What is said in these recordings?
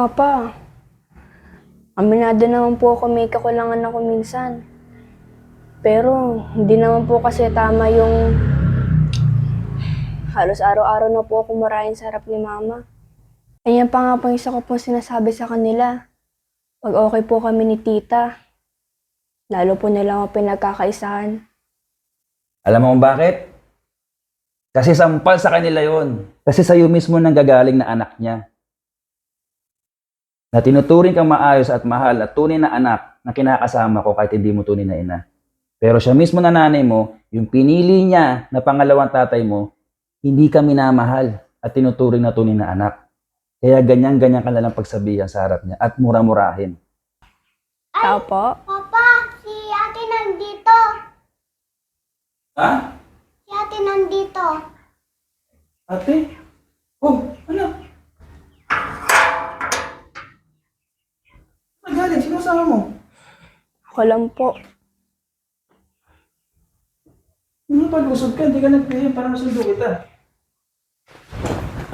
Papa, aminado naman po ako may kakulangan ako minsan. Pero hindi naman po kasi tama yung halos araw-araw na po ako marahin sa harap ni Mama. Ayan pa nga po yung isa ko po sinasabi sa kanila. Pag okay po kami ni Tita, lalo po nila ako pinagkakaisahan. Alam mo bakit? Kasi sampal sa kanila yon. Kasi sa'yo mismo nang gagaling na anak niya. Na tinuturing kang maayos at mahal at tunay na anak na kinakasama ko kahit hindi mo tunay na ina. Pero siya mismo na nanay mo, yung pinili niya na pangalawang tatay mo, hindi ka minamahal at tinuturing na tunay na anak. Kaya ganyan-ganyan ka nalang pagsabihan sa harap niya at mura-murahin. Tao po? Papa, si ate nandito. Ha? Si ate nandito. Ate? Oh, ano? Nagaling, sino kasama mo? Ako lang po. Ano palusog ka? Hindi ka nagpili para masundo kita.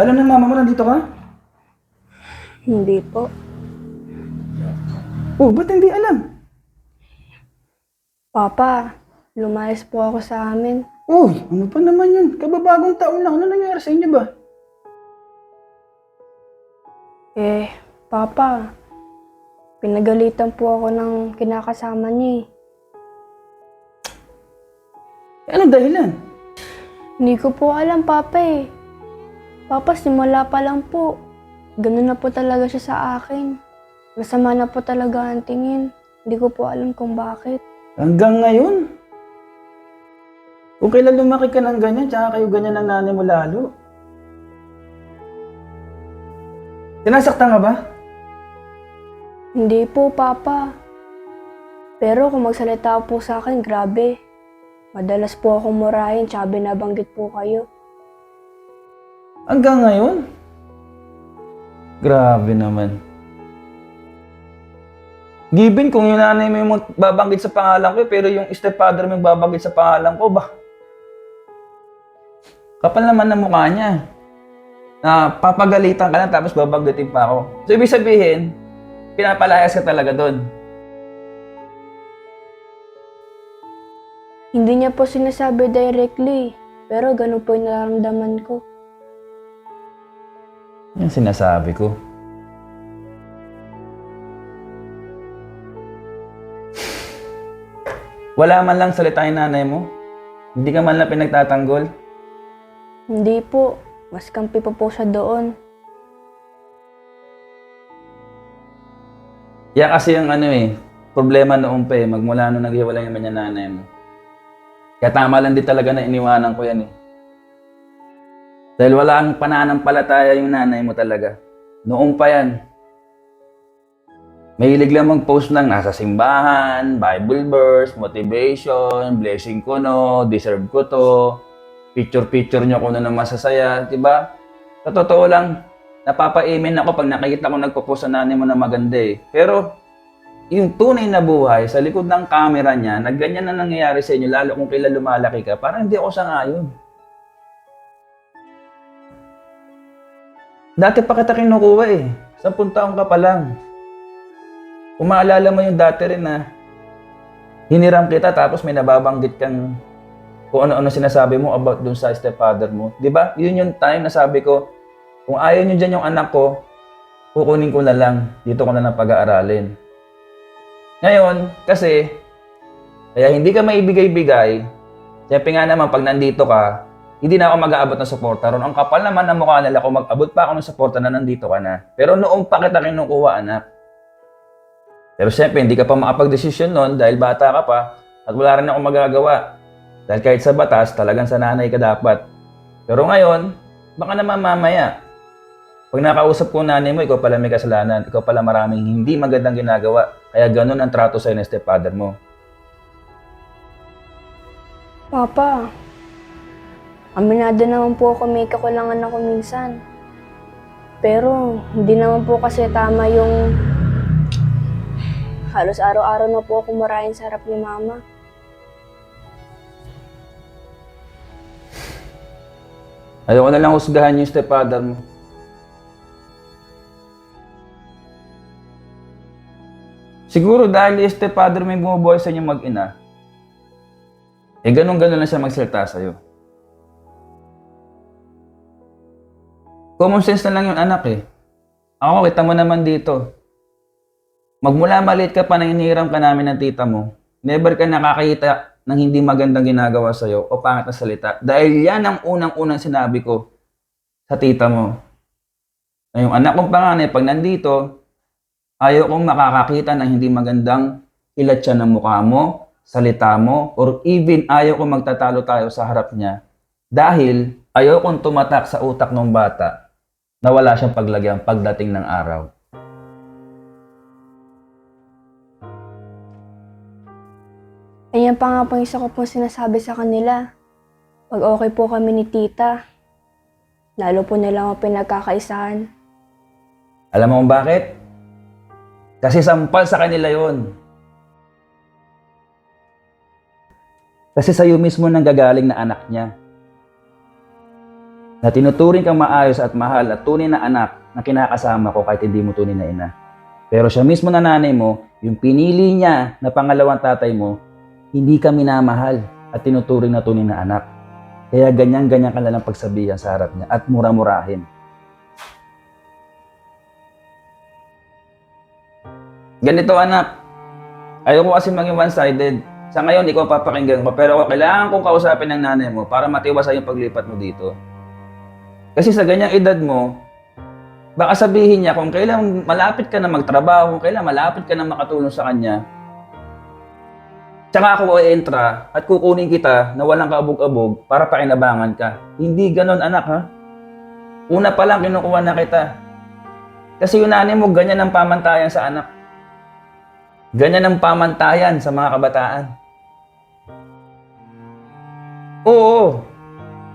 Alam ng mama mo nandito ka? Hindi po. Oh, ba't hindi alam? Papa, lumayas po ako sa amin. Uy, ano pa naman yun? Kababagong taon lang. Ano nangyayari sa inyo ba? Eh, Papa, pinagalitan po ako ng kinakasama niya eh. Anong dahilan? Hindi ko po alam, Papa eh. Papa, simula pa lang po. Ganun na po talaga siya sa akin. Masama na po talaga ang tingin. Hindi ko po alam kung bakit. Hanggang ngayon? Kung kailan lumaki ka ng ganyan, tsaka kayo ganyan ng nanay mo lalo. Sinasaktan ka ba? Hindi po, Papa. Pero kung magsalita po sa akin, grabe. Madalas po akong murahin, tsaka binabanggit po kayo. Hanggang ngayon? Grabe naman. Given kung yung nanay mo yung babanggit sa pangalan ko, pero yung stepfather mo yung babanggit sa pangalan ko, ba? Kapal naman ng mukha niya. Na papagalitan ka lang tapos babanggitin pa ako. So, ibig sabihin, pinapalayas ka talaga doon. Hindi niya po sinasabi directly, pero ganun po yung nararamdaman ko. Yan sinasabi ko. Wala man lang salita yung nanay mo? Hindi ka man lang pinagtatanggol? Hindi po, mas kampi pa po siya doon. Yan kasi yung ano eh, problema noon pa eh, magmula nung naghiwalay naman yung nanay mo. Kaya tama lang din talaga na iniwanan ko yan eh. Dahil wala ang pananampalataya yung nanay mo talaga. Noong pa yan. Mahilig lang mag-post ng nasa simbahan, Bible verse, motivation, blessing ko no, deserve ko to, picture-picture nyo kung ano na masasaya, di ba? Sa totoo lang, napapa-amen ako pag nakikita ko nagpo-post nanay mo na maganda eh. Pero, yung tunay na buhay, sa likod ng camera niya, na ganyan na nangyayari sa inyo, lalo kung kailan lumalaki ka, parang hindi ako sangayon. Dati pa kita kinukuha eh. Sampung taong ka pa lang. Kung maalala mo yung dati rin na hiniram kita tapos may nababanggit kang kung ano-ano sinasabi mo about dun sa stepfather mo. Di ba? Yun yung time na sabi ko, kung ayaw nyo dyan yung anak ko, kukunin ko na lang. Dito ko na lang pag-aaralin. Ngayon, kasi, kaya hindi ka maibigay-bigay, siyempre nga naman, pag nandito ka, hindi na ako mag-aabot ng suporta ron. Ang kapal naman ng mukha nila kung mag-abot pa ako ng suporta na nandito ka na. Pero noong pa kita kinukuha, anak. Pero siyempre, hindi ka pa makapag-desisyon noon dahil bata ka pa at wala rin ako magagawa. Dahil kahit sa batas, talagang sa nanay ka dapat. Pero ngayon, baka naman mamaya, pag nakausap ko nanay mo, ikaw pala may kasalanan, ikaw pala maraming hindi magandang ginagawa, kaya ganun ang trato sa'yo ng stepfather mo. Papa, aminado naman po ako may kakulangan ako minsan. Pero hindi naman po kasi tama yung halos araw-araw na po ako marahin sa harap ni Mama. Ayoko na lang husgahan yung stepfather mo. Siguro dahil yung stepfather may bumubuhay sa inyo mag-ina, eh ganun-ganun lang siya magsalita sa'yo. Common sense na lang yung anak eh. Ako, kita mo naman dito. Magmula maliit ka pa nang inihiram ka namin ng tita mo, never ka nakakita ng hindi magandang ginagawa sa'yo o pangit na salita. Dahil yan ang unang-unang sinabi ko sa tita mo. Na yung anak kong panganay, pag nandito, ayaw kong makakakita ng hindi magandang ilat siya ng mukha mo, salita mo, or even ayaw kong magtatalo tayo sa harap niya. Dahil ayaw kong tumatak sa utak ng bata na wala siyang paglagyan pagdating ng araw. Ayan pa nga po isa ko po sinasabi sa kanila. Pag okay po kami ni tita, lalo po nila ako pinagkakaisahan. Alam mo kung bakit? Kasi sampal sa kanila yon. Kasi sa'yo mismo nang gagaling na anak niya. Na tinuturing kang maayos at mahal at tunay na anak na kinakasama ko kahit hindi mo tunay na ina. Pero siya mismo na nanay mo, yung pinili niya na pangalawang tatay mo, hindi ka minamahal at tinuturing na tunay na anak. Kaya ganyan-ganyan ka lang pagsabihan sa harap niya at mura-murahin. Ganito anak, ayoko kasi maging one-sided. Sa ngayon, ikaw papakinggan ko, pero kailangan kong kausapin ng nanay mo para matiwasan yung paglipat mo dito. Kasi sa ganyang edad mo, baka sabihin niya kung kailan malapit ka na magtrabaho, kailan malapit ka na makatulong sa kanya, tsaka ako entra at kukunin kita na walang kaabog-abog para pakinabangan ka. Hindi ganon anak ha. Una pa lang kinukuha na kita. Kasi yung nanay mo, ganyan ang pamantayan sa anak. Ganyan ang pamantayan sa mga kabataan. Oo,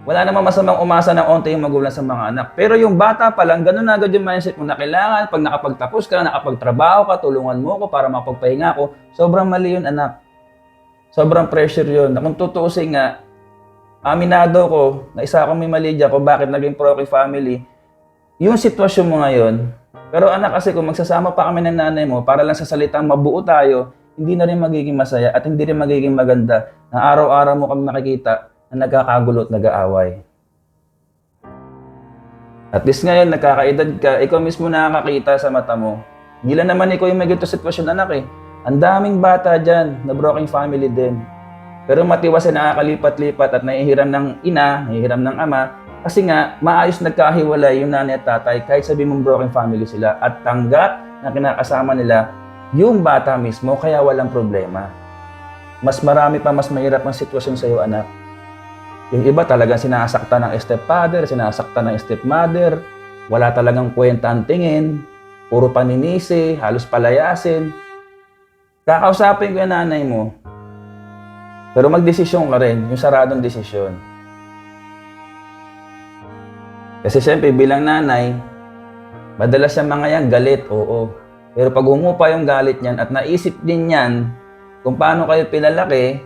wala namang masamang umasa ng onte yung magulang sa mga anak. Pero yung bata pa lang, ganun na agad yung mindset mo na kailangan, pag nakapagtapos ka, nakapagtrabaho ka, tulungan mo ko para mapagpahinga ko. Sobrang mali yun, anak. Sobrang pressure yun. Kung tutuusin nga, aminado ko na isa akong may mali dyan kung bakit naging broken family. Yung sitwasyon mo ngayon, pero anak kasi kung magsasama pa kami ng nanay mo para lang sa salitang mabuo tayo, hindi na rin magiging masaya at hindi rin magiging maganda na araw-araw mo kami makikita na nagkakagulo at nag-aaway. At least ngayon, nagkakaedad ka, ikaw mismo nakakakita sa mata mo. Hindi lang naman ikaw yung may ganito sitwasyon, anak eh. Ang daming bata dyan na broken family din. Pero matiwasan nakakalipat-lipat at nahihiram ng ina, nahihiram ng ama, kasi nga, maayos nagkahiwalay yung nanay at tatay kahit sabi mong broken family sila at tanggap na kinakasama nila yung bata mismo kaya walang problema. Mas marami pa mas mahirap ang sitwasyon sa iyo, anak. Yung iba talagang sinasaktan ng stepfather, sinasaktan ng stepmother, wala talagang kwenta ang tingin, puro paninisi, halos palayasin. Kakausapin ko yung nanay mo, pero magdesisyon ka rin, yung saradong desisyon. Kasi siyempre bilang nanay, madalas yung mga yan galit, oo. Pero pag humupa yung galit niyan at naisip din niyan kung paano kayo pinalaki,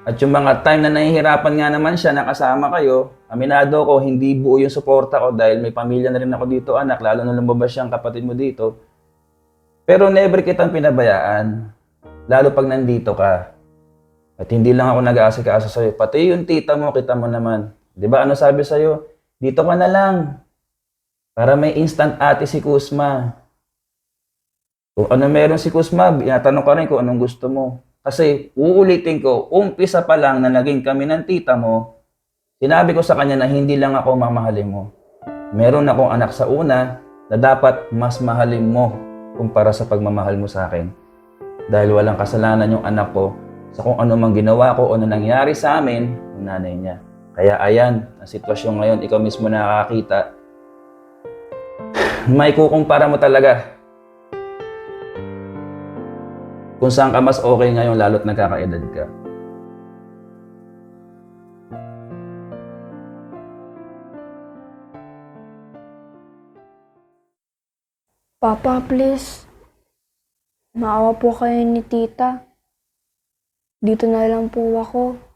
at yung mga time na nahihirapan nga naman siya nakasama kayo, aminado ko, hindi buo yung suporta ko dahil may pamilya na rin ako dito anak, lalo na lumabas siyang kapatid mo dito. Pero never kitang pinabayaan, lalo pag nandito ka. At hindi lang ako nag-aasikaso sa'yo, pati yung tita mo, kita mo naman. Di ba ano sabi sa'yo? Dito ka na lang. Para may instant ate si Kusma. Kung ano meron si Kusma, tinatanong ka rin kung anong gusto mo. Kasi uulitin ko, umpisa pa lang na naging kami ng tita mo, sinabi ko sa kanya na hindi lang ako mamahalin mo. Meron akong anak sa una na dapat mas mahalin mo kumpara sa pagmamahal mo sa akin. Dahil walang kasalanan yung anak ko sa kung ano mang ginawa ko o ano nangyari sa amin ng nanay niya. Kaya ayan, ang sitwasyon ngayon, ikaw mismo nakakakita. May kukumpara mo talaga kung saan ka mas okay ngayon lalo't nagkakaedad ka. Papa, please. Maawa po kayo ni tita. Dito na lang po ako.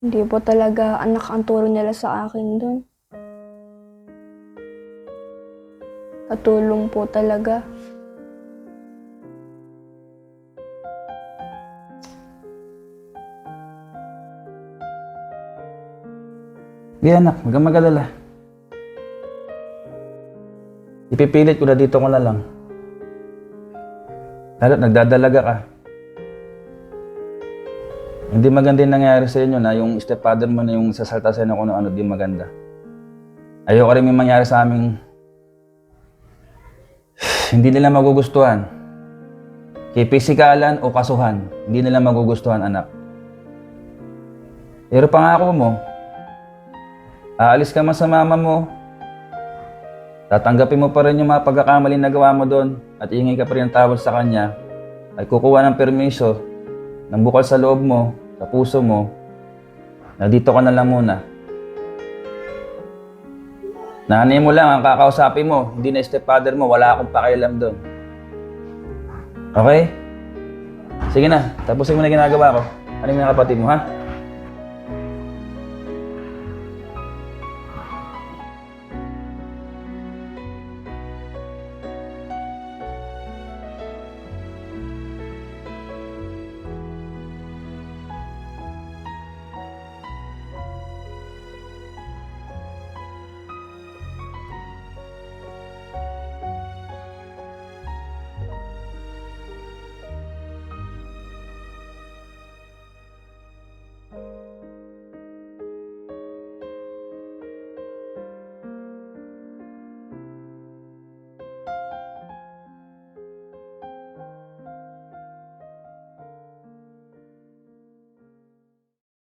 Hindi po talaga anak ang turo nila sa akin doon. Katulong po talaga. Di anak, huwag kang mag-alala. Ipipilit ko na dito ko na lang. Lalo't nagdadalaga ka. Hindi maganda yung nangyari sa inyo na yung stepfather mo na yung sasalta sa inyo kung ano-ano di maganda. Ayoko rin may mangyari sa aming hindi nila magugustuhan. Kay pisikalan o kasuhan, hindi nila magugustuhan anak. Pero pangako mo, aalis ka man sa mama mo, tatanggapin mo pa rin yung mga pagkakamali na gawa mo doon at iingay ka pa rin ng tawad sa kanya at kukuha ng permiso ng bukal sa loob mo, sa puso mo, na dito ka na lang muna. Nanay mo lang ang kakausapin mo, hindi na stepfather mo, wala akong pakialam doon. Okay? Sige na, tapusin mo na ginagawa ko. Ano yung mga kapatid mo, ha?